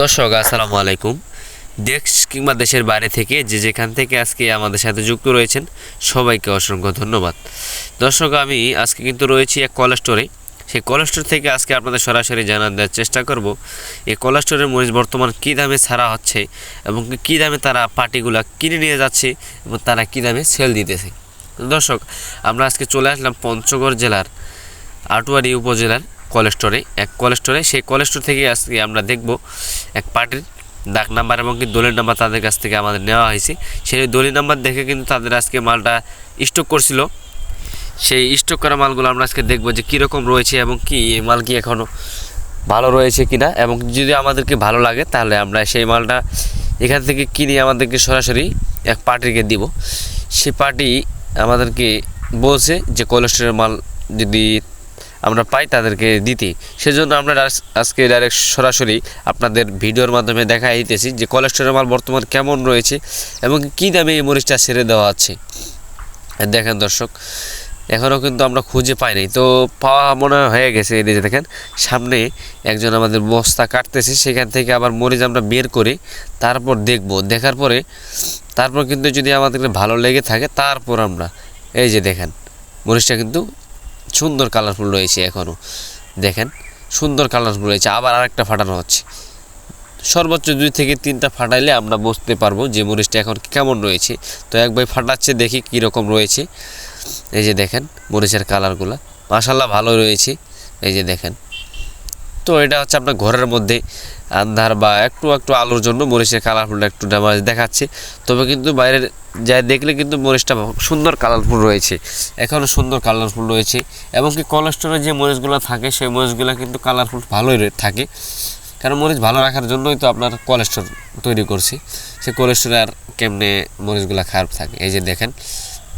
দর্শক, আসসালামু আলাইকুম। দেশ কিংবা দেশের বাইরে থেকে যে যেখান থেকে আজকে আমাদের সাথে যুক্ত রয়েছেন, সবাইকে অসংখ্য ধন্যবাদ। দর্শক, আমি আজকে কিন্তু রয়েছি এক কল স্টোরে। সেই কল স্টোর থেকে আজকে আপনাদের সরাসরি জানার দেওয়ার চেষ্টা করব এই কল স্টোরের মরিচ বর্তমান কী দামে ছাড়া হচ্ছে এবং কী দামে তারা পার্টিগুলো কিনে নিয়ে যাচ্ছে এবং তারা কী দামে সেল দিতেছে। দর্শক, আমরা আজকে চলে আসলাম পঞ্চগড় জেলার আটুয়ারি উপজেলার কলেস্টোরে এক কলেস্টোরে সেই কলেস্টোর থেকে আজকে আমরা দেখব এক পার্টির ডাক নাম্বার এবং কি দলিল নাম্বার তাদের কাছ থেকে আমাদের নেওয়া হয়েছে। সেই দলিল নাম্বার দেখে কিন্তু তাদের আজকে মালটা স্টক করছিল। সেই স্টক করা মালগুলো আমরা আজকে দেখব যে কীরকম রয়েছে এবং কি মাল কি এখনও ভালো রয়েছে কিনা এবং যদি আমাদেরকে ভালো লাগে তাহলে আমরা সেই মালটা এখান থেকে কিনে আমাদেরকে সরাসরি এক পার্টিকে দিব। সে পার্টি আমাদেরকে বলছে যে কোলেস্ট্রলের মাল যদি আমরা পাই তাদেরকে দিতে। সেজন্য আমরা আজকে ডাইরেক্ট সরাসরি আপনাদের ভিডিওর মাধ্যমে দেখা দিতেছি যে কোলেস্ট্রলের মাল বর্তমান কেমন রয়েছে এবং কী দামে এই মরিচটা ছেড়ে দেওয়া আছে। দেখেন দর্শক এখনও কিন্তু আমরা খুঁজে পাই নাই তো পাওয়া মনে হয়ে গেছে, এই যে দেখেন, সামনে একজন আমাদের বস্তা কাটতেছে, সেখান থেকে আবার মরিচ আমরা বের করে তারপর দেখব। দেখার পরে, তারপর কিন্তু যদি আমাদের ভালো লেগে থাকে, তারপর আমরা, এই যে দেখেন, মরিচটা কিন্তু সুন্দর কালারফুল রয়েছে এখনও দেখেন, সুন্দর কালারফুল রয়েছে। আবার আরেকটা ফাটানো হচ্ছে। সর্বোচ্চ দুই থেকে তিনটা ফাটাইলে আমরা বুঝতে পারব যে মরিচটা এখন কেমন রয়েছে। তো এক ভাই ফাটাচ্ছে, দেখি কীরকম রয়েছে। এই যে দেখেন, মরিচের কালারগুলো মাসাল্লাহ ভালো রয়েছে। এই যে দেখেন তো এটা হচ্ছে আপনার ঘরের মধ্যে আন্ধার বা একটু একটু আলোর জন্য মরিচের কালারফুলটা একটু ড্যামেজ দেখাচ্ছে। তবে কিন্তু বাইরের যাই দেখলে কিন্তু মরিচটা সুন্দর কালারফুল রয়েছে। এখনও সুন্দর কালারফুল রয়েছে এবং কি কোলেস্টোরের যে মরিচগুলো থাকে, সেই মরিচগুলো কিন্তু কালারফুল ভালোই থাকে। কারণ মরিচ ভালো রাখার জন্যই তো আপনার কোলেস্টোর তৈরি করছি। সে কোলেস্টোরে আর কেমনে মরিচগুলো খারাপ থাকে? এই যে দেখেন,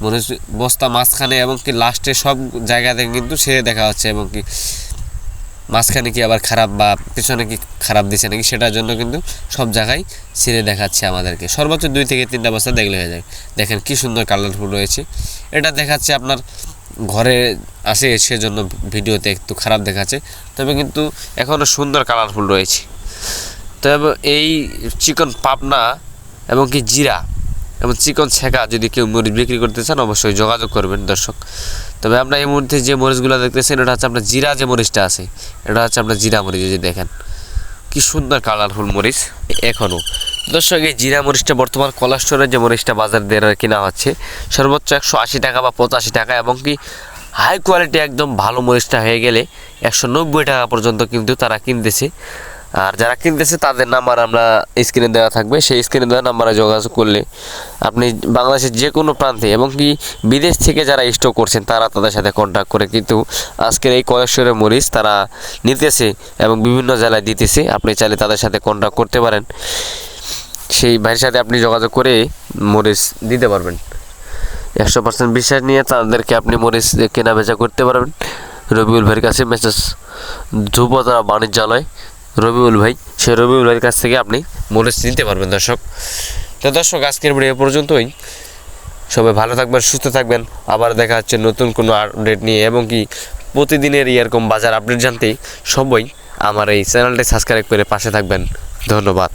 মরিচ বস্তা মাঝখানে এবং কি লাস্টে সব জায়গাতে কিন্তু ছেড়ে দেখা হচ্ছে এবং কি মাঝখানে কি আবার খারাপ বা পিছনে কি খারাপ দিছে নাকি সেটার জন্য কিন্তু সব জায়গায় ছিঁড়ে দেখাচ্ছে আমাদেরকে। সর্বোচ্চ দুই থেকে তিনটা বস্তা দেখলে হয়ে যায়। দেখেন কি সুন্দর কালারফুল রয়েছে। এটা দেখাচ্ছে আপনার ঘরে আসে সেজন্য ভিডিওতে একটু খারাপ দেখাচ্ছে। তবে কিন্তু এখনও সুন্দর কালারফুল রয়েছে। তবে এই চিকন পাবনা এবং কি জিরা এবং চিকন ছেঁকা যদি কেউ মরিচ বিক্রি করতে চান, অবশ্যই যোগাযোগ করবেন দর্শক। তবে আমরা এই মুহূর্তে যে মরিচগুলো দেখতেছেন, এটা হচ্ছে আপনার জিরা যে মরিচটা আছে, এটা হচ্ছে আপনার জিরা মরিচ, এই যে দেখেন, কি সুন্দর কালারফুল মরিচ এখনও দর্শক, এই জিরা মরিচটা বর্তমান কোলেস্টোরের যে মরিচটা বাজার দিয়ে কেনা হচ্ছে, সর্বোচ্চ একশো আশি টাকা বা পঁচাশি টাকা এবং কি হাই কোয়ালিটি একদম ভালো মরিচটা হয়ে গেলে একশো নব্বই টাকা পর্যন্ত কিন্তু তারা কিনতেছে। আর যারা কিনতেছে, তাদের নাম্বার আমরা স্ক্রিনে দেওয়া থাকবে। সেই স্ক্রিনে দেওয়া নাম্বারে যোগাযোগ করলে আপনি বাংলাদেশের যে কোনো প্রান্তে এবং কি বিদেশ থেকে যারা স্টক করছেন, তারা তাদের সাথে কন্ট্যাক্ট করে কিন্তু আজকের এই কলেশ্বরের মরিচ তারা নিতেছে এবং বিভিন্ন জেলায় দিতেছে। আপনি চাইলে তাদের সাথে কন্ট্যাক্ট করতে পারেন। সেই ভাইয়ের সাথে আপনি যোগাযোগ করে মরিচ দিতে পারবেন। একশো পার্সেন্ট বিশ্বাস নিয়ে তাদেরকে আপনি মরিচ কেনা বেচা করতে পারবেন। রবিউল ভাইয়ের কাছে মেসেজ ধ্রুবতারা বাণিজ্যালয় রবিউল ভাই, সে রবিউল ভাইয়ের কাছ থেকে আপনি মরিচ নিতে পারবেন, দর্শক। তো দর্শক, আজকের ভিডিও পর্যন্তই। সবাই ভালো থাকবেন, সুস্থ থাকবেন। আবার দেখা হচ্ছে নতুন কোনো আপডেট নিয়ে এবং কি প্রতিদিনের এরকম বাজার আপডেট জানতে সবাই আমার এই চ্যানেলটি সাবস্ক্রাইব করে পাশে থাকবেন। ধন্যবাদ।